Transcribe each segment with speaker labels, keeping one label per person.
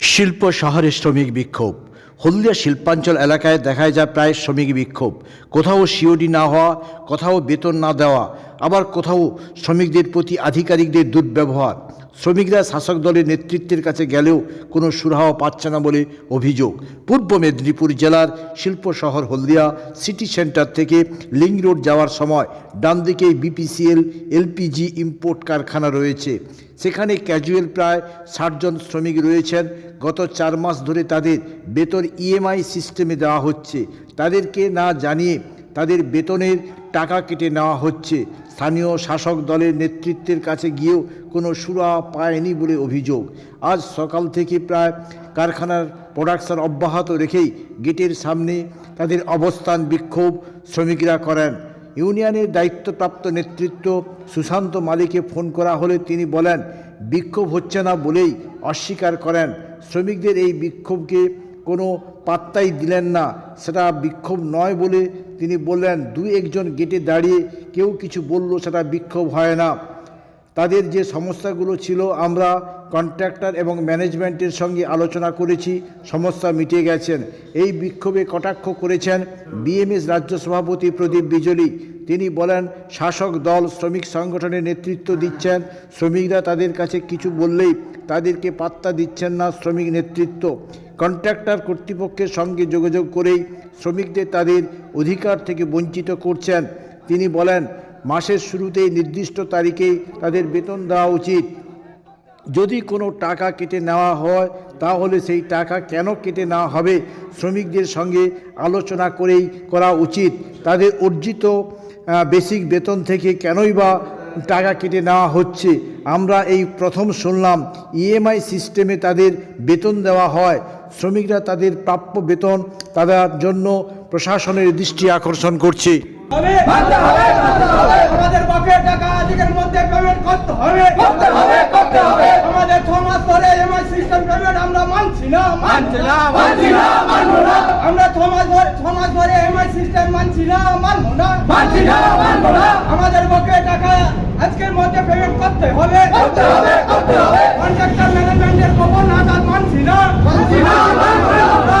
Speaker 1: শিল্প শহরে শ্রমিক বিক্ষোভ। হলদিয়া শিল্পাঞ্চল এলাকায় দেখা যায় প্রায় শ্রমিক বিক্ষোভ। কোথাও সিওডি না হওয়া, কোথাও বেতন না দেওয়া, আবার কোথাও শ্রমিকদের প্রতি আধিকারিকদের দুর্ব্যবহার। শ্রমিকরা শাসক দলের নেতৃত্বের কাছে গেলেও কোনো সুরাহা পাচ্ছে না বলে অভিযোগ। পূর্ব মেদিনীপুর জেলার শিল্প শহর হলদিয়া সিটি সেন্টার থেকে লিং রোড যাওয়ার সময় ডান দিকে বিপিসিএল, এলপিজি ইম্পোর্ট কারখানা রয়েছে। সেখানে ক্যাজুয়াল প্রায় ষাটজন শ্রমিক রয়েছেন। গত চার মাস ধরে তাদের বেতন ইএমআই সিস্টেমে দেওয়া হচ্ছে। তাদেরকে না জানিয়ে তাদের বেতনের টাকা কেটে নেওয়া হচ্ছে। স্থানীয় শাসক দলের নেতৃত্বের কাছে গিয়েও কোনো সুরা পায়নি বলে অভিযোগ। আজ সকাল থেকে প্রায় কারখানার প্রোডাকশন অব্যাহত রেখেই গেটের সামনে তাদের অবস্থান বিক্ষোভ শ্রমিকরা করেন। ইউনিয়নের দায়িত্বপ্রাপ্ত নেতৃত্ব সুশান্ত মালিকে ফোন করা হলে তিনি বলেন, বিক্ষোভ হচ্ছে না বলেই অস্বীকার করেন। শ্রমিকদের এই বিক্ষোভকে কোনো পাত্তাই দিলেন না। সেটা বিক্ষোভ নয় বলে তিনি বললেন দু একজন গেটে দাঁড়িয়ে কেউ কিছু বলল, সেটা বিক্ষোভ হয় না। তাদের যে সমস্যাগুলো ছিল, আমরা কন্ট্রাক্টর এবং ম্যানেজমেন্টের সঙ্গে আলোচনা করেছি, সমস্যা মিটে গেছেন। এই বিক্ষোভে কটাক্ষ করেছেন বিএমএস রাজ্য সভাপতি প্রদীপ বিজলি। তিনি বলেন, শাসক দল শ্রমিক সংগঠনের নেতৃত্ব দিচ্ছেন, শ্রমিকরা তাদের কাছে কিছু বললেই তাদেরকে পাত্তা দিচ্ছেন না শ্রমিক নেতৃত্ব। কন্ট্রাক্টর কর্তৃপক্ষের সঙ্গে যোগাযোগ করেই শ্রমিকদের তাদের অধিকার থেকে বঞ্চিত করছেন। তিনি বলেন মাসের শুরুতেই নির্দিষ্ট তারিখেই তাদের বেতন দেওয়া উচিত। যদি কোনো টাকা কেটে নেওয়া হয়, তাহলে সেই টাকা কেন কেটে নেওয়া হবে শ্রমিকদের সঙ্গে আলোচনা করেই করা উচিত। তাদের অর্জিত বেসিক বেতন থেকে কেনই বা টাকা কেটে নেওয়া হচ্ছে? আমরা এই প্রথম শুনলাম, ইএমআই সিস্টেমে তাদের বেতন দেওয়া হয়। শ্রমিকরা তাদের প্রাপ্য বেতন তাদের জন্য প্রশাসনের দৃষ্টি আকর্ষণ করছে।
Speaker 2: আমাদের বকেয়া টাকা আজকের মধ্যে পেমেন্ট করতে হবে। করতে হবে করতে হবে। আমাদের ছ মাস ধরে এমআই সিস্টেম পেমেন্ট আমরা মানছি না মানছি না মানছি না মানবো না। আমরা ছ মাস ধরে ছ মাস ধরে এমআই সিস্টেম মানছি না মানবো না। মানছি না মানবো না। আমাদের টাকা আজকের মধ্যে পেমেন্ট করতে হবে। করতে হবে কন্ট্রাক্টর ম্যানেজমেন্টের খবর না কাজ মানছি না মানছি না মানবো না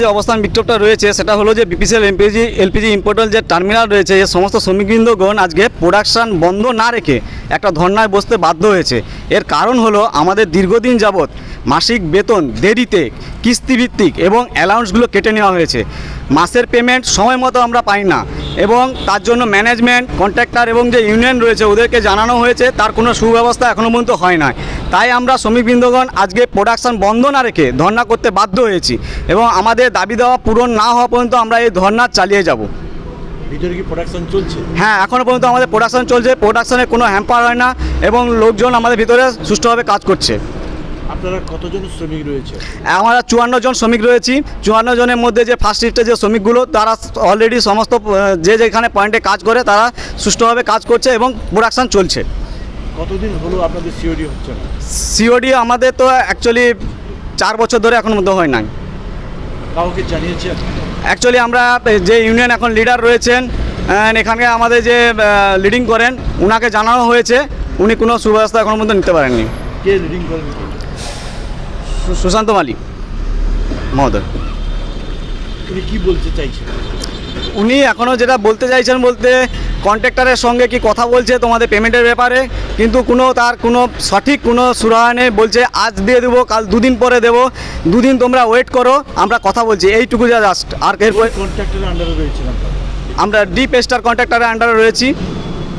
Speaker 3: যে অবস্থান বিক্ষোভটা রয়েছে, সেটা হলো যে বিপিসিএল এমপিজি এলপিজি ইম্পোর্টাল যে টার্মিনাল রয়েছে এই সমস্ত শ্রমিকবৃন্দগণ আজকে প্রোডাকশান বন্ধ না রেখে একটা ধর্নায় বসতে বাধ্য হয়েছে। এর কারণ হলো আমাদের দীর্ঘদিন যাবৎ মাসিক বেতন, দেরিতে, কিস্তিভিত্তিক এবং অ্যালাউন্সগুলো কেটে নেওয়া হয়েছে। মাসের পেমেন্ট সময় মতো আমরা পাই না। এবং তার জন্য ম্যানেজমেন্ট কন্ট্রাক্টর এবং যে ইউনিয়ন রয়েছে ওদেরকে জানানো হয়েছে তার কোনো সুব্যবস্থা এখনও পর্যন্ত হয় না তাই আমরা শ্রমিকবৃন্দগণ আজকে প্রোডাকশন বন্ধ না রেখে ধর্না করতে বাধ্য হয়েছি এবং আমাদের দাবি দেওয়া পূরণ না হওয়া পর্যন্ত আমরা এই ধর্না চালিয়ে যাব।
Speaker 1: ভিতরে কি প্রোডাকশন চলছে?
Speaker 3: হ্যাঁ এখনও পর্যন্ত আমাদের প্রোডাকশন চলছে প্রোডাকশনে কোনো হ্যাম্পার হয় না এবং লোকজন আমাদের ভিতরে সুষ্ঠুভাবে কাজ করছে।
Speaker 1: আপনারা কতজন শ্রমিক রয়েছে?
Speaker 3: আমরা চুয়ান্ন জন শ্রমিক রয়েছি। চুয়ান্ন জনের মধ্যে যে ফার্স্ট শিফটে যে শ্রমিকগুলো তারা অলরেডি সমস্ত যে যেখানে পয়েন্টে কাজ করে তারা সুষ্ঠুভাবে কাজ করছে এবং প্রোডাকশন চলছে।
Speaker 1: কতদিন হলো আপনাদের সিওডি হচ্ছে
Speaker 3: সিওডি আমাদের তো অ্যাকচুয়ালি চার বছর ধরে এখন মধ্যে হয় নাই।
Speaker 1: কাউকে জানিয়েছেন?
Speaker 3: অ্যাকচুয়ালি আমরা যে ইউনিয়ন এখন লিডার রয়েছেন এখানে আমাদের যে লিডিং করেন ওনাকে জানানো হয়েছে। উনি কোনো সুব্যবস্থা এখনও পর্যন্ত নিতে পারেননি।
Speaker 1: কে লিডিং করেন?
Speaker 3: সুশান্ত মালিক মহোদয়।
Speaker 1: উনি কি বলতে চাইছেন
Speaker 3: উনি এখনও যেটা বলতে চাইছেন বলতে কন্ট্রাক্টরের সঙ্গে কি কথা বলছে তোমাদের পেমেন্টের ব্যাপারে কিন্তু কোনো তার কোনো সঠিক কোনো সুরাহা নেই বলছে আজ দিয়ে দেবো কাল দুদিন পরে দেবো দুদিন তোমরা ওয়েট করো আমরা কথা বলছি এইটুকু যা জাস্ট আর এরপর
Speaker 1: কন্ট্রাক্টরের আন্ডারে
Speaker 3: আমরা ডিপ স্টার কন্ট্রাক্টরের আন্ডারে রয়েছি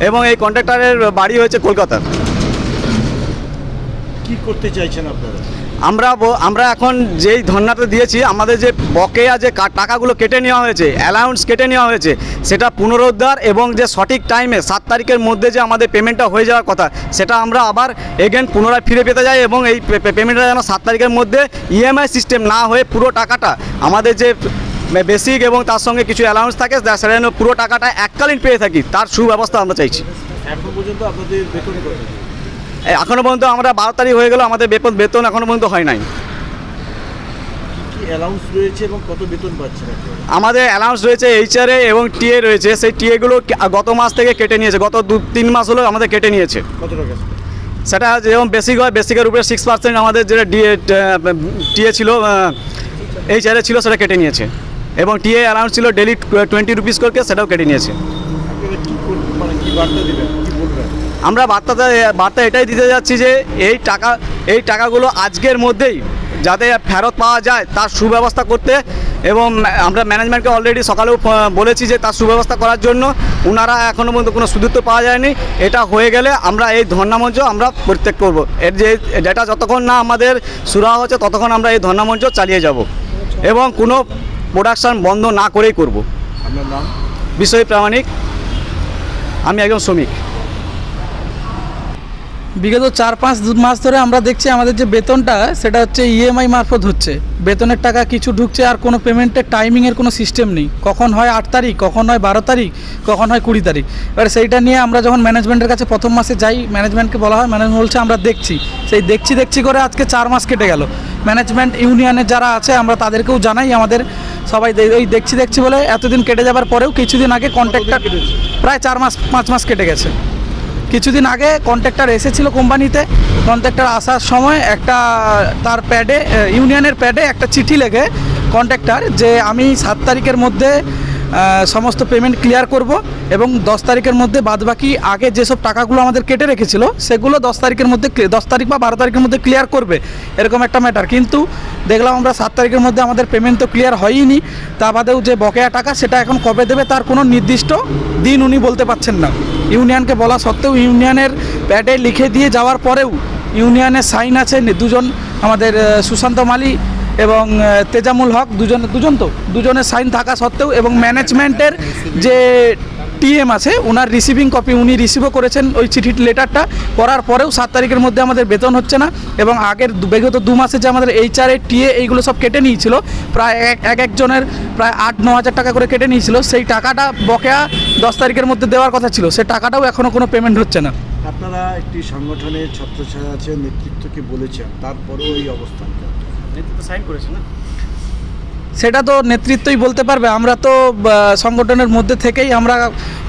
Speaker 3: এবং এই কন্ট্রাক্টরের বাড়ি হয়েছে কলকাতা
Speaker 1: কি করতে চাইছেন আপনারা?
Speaker 3: আমরা আমরা এখন যেই ধর্নাতে দিয়েছি, আমাদের যে বকেয়া যে টাকাগুলো কেটে নেওয়া হয়েছে অ্যালাউন্স কেটে নেওয়া হয়েছে, সেটা পুনরুদ্ধার এবং যে সঠিক টাইমে সাত তারিখের মধ্যে যে আমাদের পেমেন্টটা হয়ে যাওয়ার কথা, সেটা আমরা আবার এগেন পুনরায় ফিরে পেতে যাই এবং এই পেমেন্টটা যেন সাত তারিখের মধ্যে ইএমআই সিস্টেম না হয়ে পুরো টাকাটা আমাদের যে বেসিক এবং তার সঙ্গে কিছু অ্যালাউন্স থাকে সেটা যেন পুরো টাকাটা এককালীন পেয়ে থাকি, তার সুব্যবস্থা আমরা চাইছি।
Speaker 1: এখন পর্যন্ত আপনাদের বেতন কত
Speaker 3: এই এখনও পর্যন্ত আমরা বারো তারিখ হয়ে গেল আমাদের বেতন বেতন এখনও পর্যন্ত হয় নাই।
Speaker 1: অ্যালাউন্স রয়েছে এবং কত বেতন পাচ্ছেন আপনারা?
Speaker 3: আমাদের অ্যালাউন্স রয়েছে এইচআরএ এবং টিএ রয়েছে। সেই টিএগুলো গত মাস থেকে কেটে নিয়েছে। গত দু তিন মাস হলো আমাদের কেটে নিয়েছে।
Speaker 1: কত টাকা
Speaker 3: সেটা যেমন বেসিক হয় বেসিকের উপরে সিক্স পার্সেন্ট আমাদের যেটা ডিএ টিএ ছিল এইচআরএ ছিল সেটা কেটে নিয়েছে। এবং টিএ অ্যালাউন্স ছিল ডেলি টোয়েন্টি রুপিস করে সেটাও কেটে নিয়েছে।
Speaker 1: কি বার্তা দেবেন?
Speaker 3: আমরা বার্তাতে বার্তা এটাই দিতে যাচ্ছি যে এই টাকা এই টাকাগুলো আজকের মধ্যেই যাতে ফেরত পাওয়া যায় তার সুব্যবস্থা করতে এবং আমরা ম্যানেজমেন্টকে অলরেডি সকালেও বলেছি যে তার সুব্যবস্থা করার জন্য। ওনারা এখনও পর্যন্ত কোনো সুদূর পাওয়া যায়নি। এটা হয়ে গেলে আমরা এই ধর্নামঞ্চ আমরা পরিত্যাগ করব। এর যে ডেটা যতক্ষণ না আমাদের সুরা হচ্ছে ততক্ষণ আমরা এই ধর্নামঞ্চ চালিয়ে যাব এবং কোনো প্রোডাকশান বন্ধ না করেই করব। বিষয় প্রামাণিক। আমি একজন শ্রমিক।
Speaker 4: বিগত চার পাঁচ মাস ধরে আমরা দেখছি আমাদের যে বেতনটা সেটা হচ্ছে ইএমআই মারফত হচ্ছে। বেতনের টাকা কিছু ঢুকছে আর কোনো পেমেন্টের টাইমিংয়ের কোনো সিস্টেম নেই। কখন হয় আট তারিখ কখন হয় বারো তারিখ কখন হয় কুড়ি তারিখ। এবার সেইটা নিয়ে আমরা যখন ম্যানেজমেন্টের কাছে প্রথম মাসে যাই ম্যানেজমেন্টকে বলা হয় ম্যানেজমেন্ট বলছে আমরা দেখছি। সেই দেখছি দেখছি করে আজকে চার মাস কেটে গেল। ম্যানেজমেন্ট ইউনিয়নের যারা আছে আমরা তাদেরকেও জানাই আমাদের। সবাই এই দেখছি দেখছি বলে এতদিন কেটে যাবার পরেও কিছুদিন আগে কন্ট্যাক্টটা প্রায় চার মাস পাঁচ মাস কেটে গেছে। কিছুদিন আগে কন্ট্রাক্টর এসেছিল কোম্পানিতে কন্ট্রাক্টর আসার সময় একটা তার প্যাডে ইউনিয়নের প্যাডে একটা চিঠি লেগে কন্ট্রাক্টর যে আমি সাত তারিখের মধ্যে সমস্ত পেমেন্ট ক্লিয়ার করব এবং দশ তারিখের মধ্যে বাদবাকি আগে যেসব টাকাগুলো আমাদের কেটে রেখেছিল, সেগুলো দশ তারিখের মধ্যে দশ তারিখ বা বারো তারিখের মধ্যে ক্লিয়ার করবে, এরকম একটা ম্যাটার কিন্তু দেখলাম আমরা সাত তারিখের মধ্যে আমাদের পেমেন্ট তো ক্লিয়ার হয়ইনি, তা বাদেও যে বকেয়া টাকা সেটা এখন কবে দেবে তার কোনো নির্দিষ্ট দিন উনি বলতে পারছেন না। ইউনিয়নকে বলা সত্ত্বেও ইউনিয়নের প্যাডে লিখে দিয়ে যাওয়ার পরেও ইউনিয়নের সাইন আছে দুজন আমাদের সুশান্ত মালি এবং তেজামুল হক, দুজন দুজন তো, দুজনের সাইন থাকা সত্ত্বেও এবং ম্যানেজমেন্টের যে টিএম আছে ওনার রিসিভিং কপি উনি রিসিভও করেছেন ওই চিঠি লেটারটা, করার পরেও সাত তারিখের মধ্যে আমাদের বেতন হচ্ছে না এবং আগের বিগত দু মাসে যে আমাদের এইচআরএ টিএ এইগুলো সব কেটে নিয়েছিল, প্রায় এক একজনের প্রায় আট, ন হাজার টাকা করে কেটে নিয়েছিল, সেই টাকাটা বকেয়া দশ তারিখের মধ্যে দেওয়ার কথা ছিল সে টাকাটাও এখনও কোনো পেমেন্ট হচ্ছে না
Speaker 1: আপনারা একটি সংগঠনের ছত্রছায়া আছে নেতৃত্বকে বলেছেন তারপরেও এই অবস্থান?
Speaker 3: সাইন করেছে না
Speaker 4: সেটা তো নেতৃত্বই বলতে পারবে আমরা তো সংগঠনের মধ্যে থেকেই আমরা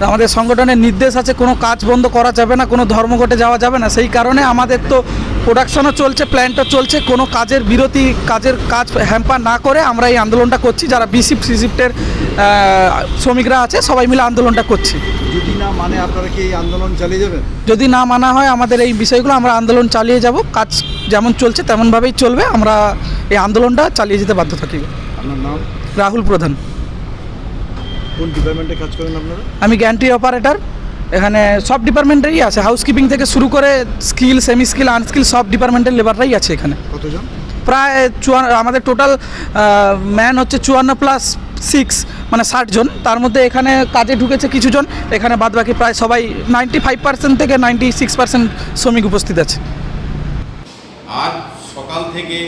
Speaker 4: আমাদের সংগঠনের নির্দেশ আছে কোনো কাজ বন্ধ করা যাবে না কোনো ধর্মঘটে যাওয়া যাবে না সেই কারণে আমাদের তো প্রোডাকশনও চলছে প্ল্যান্টও চলছে কোনো কাজের বিরতি কাজের কাজ হ্যাম্পার না করে আমরা এই আন্দোলনটা করছি যারা বিসিপ সিসিপ্টের শ্রমিকরা আছে সবাই মিলে আন্দোলনটা করছি।
Speaker 1: যদি না মানে আপনারা কি এই আন্দোলন চালিয়ে যাবেন?
Speaker 4: যদি না মানা হয় আমাদের এই বিষয়গুলো আমরা আন্দোলন চালিয়ে যাব কাজ যেমন চলছে তেমনভাবেই চলবে আমরা এই আন্দোলনটা চালিয়ে যেতে বাধ্য থাকি।
Speaker 1: আপনার নাম?
Speaker 4: রাহুল প্রধান।
Speaker 1: কোন ডিপার্টমেন্টে কাজ করেন আপনারা?
Speaker 4: আমি গ্যান্ট্রি অপারেটর। এখানে সব ডিপার্টমেন্টেরই আছে হাউসকিপিং থেকে শুরু করে স্কিল সেমি স্কিল আনস্কিল সব ডিপার্টমেন্টের লেবাররাই আছে এখানে।
Speaker 1: কতজন?
Speaker 4: প্রায় চুয়ান্ন আমাদের টোটাল ম্যান হচ্ছে চুয়ান্ন প্লাস সিক্স মানে ষাট জন। তার মধ্যে এখানে কাজে ঢুকেছে কিছুজন। এখানে বাদবাকি প্রায় সবাই নাইনটি ফাইভ পার্সেন্ট থেকে নাইনটি সিক্স পার্সেন্ট শ্রমিক উপস্থিত আছে।
Speaker 5: আজ সকাল থেকে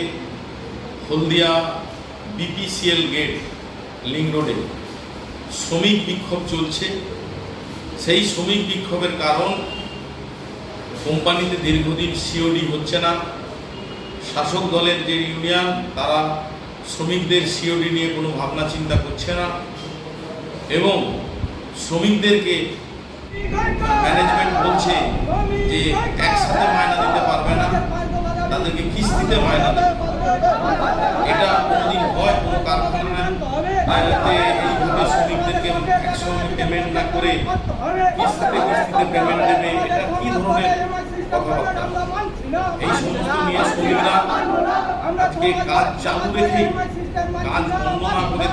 Speaker 5: হলদিয়া বিপিসিএল গেট লিং রোডে শ্রমিক বিক্ষোভ চলছে। সেই শ্রমিক বিক্ষোভের কারণ কোম্পানিতে দীর্ঘদিন সিওডি হচ্ছে না। শাসক দলের যে ইউনিয়ন তারা শ্রমিকদের সিওডি নিয়ে কোনো ভাবনা চিন্তা করছে না এবং শ্রমিকদেরকে ম্যানেজমেন্ট বলছে যে একসাথে মায়না দিতে পারবে না, তাদেরকে কিস্তিতে মায়না দেবে এটা কোনোদিন হয়, কোনো কারখানায় এইভাবে শ্রমিকদেরকে একসঙ্গে পেমেন্ট না করে কিস্তিতে কিস্তিতে পেমেন্ট দেবে, এটা কী ধরনের এই সমস্ত কাজ চালু কাজ না করে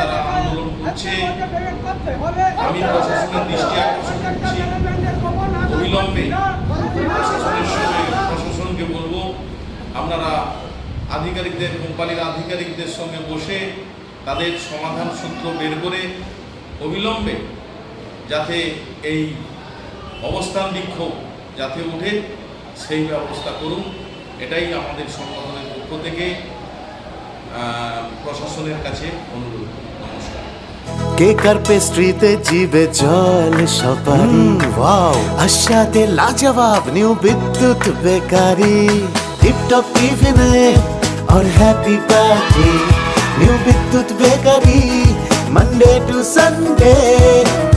Speaker 5: তারা আন্দোলন করছে। আমি অবিলম্বে প্রশাসনকে বলব, আপনারা আধিকারিকদের, কোম্পানির আধিকারিকদের সঙ্গে বসে তাদের সমাধান সূত্র বের করে অবিলম্বে যাতে এই অবস্থান বিক্ষোভ যাতে উঠে সেই ব্যবস্থা করুন এটাই আমাদের সংগঠনের পক্ষ থেকে আহ, প্রশাসনের কাছে অনুরোধ নমস্কার
Speaker 6: কেক আর পেস্ট্রিতে জিবে জল সপারি ওয়াও আশাতে লাজবাব নিউ বিদ্যুৎ বেকারি টিপটপ টিফিনে और happy party new Bidyut bakery Monday to Sunday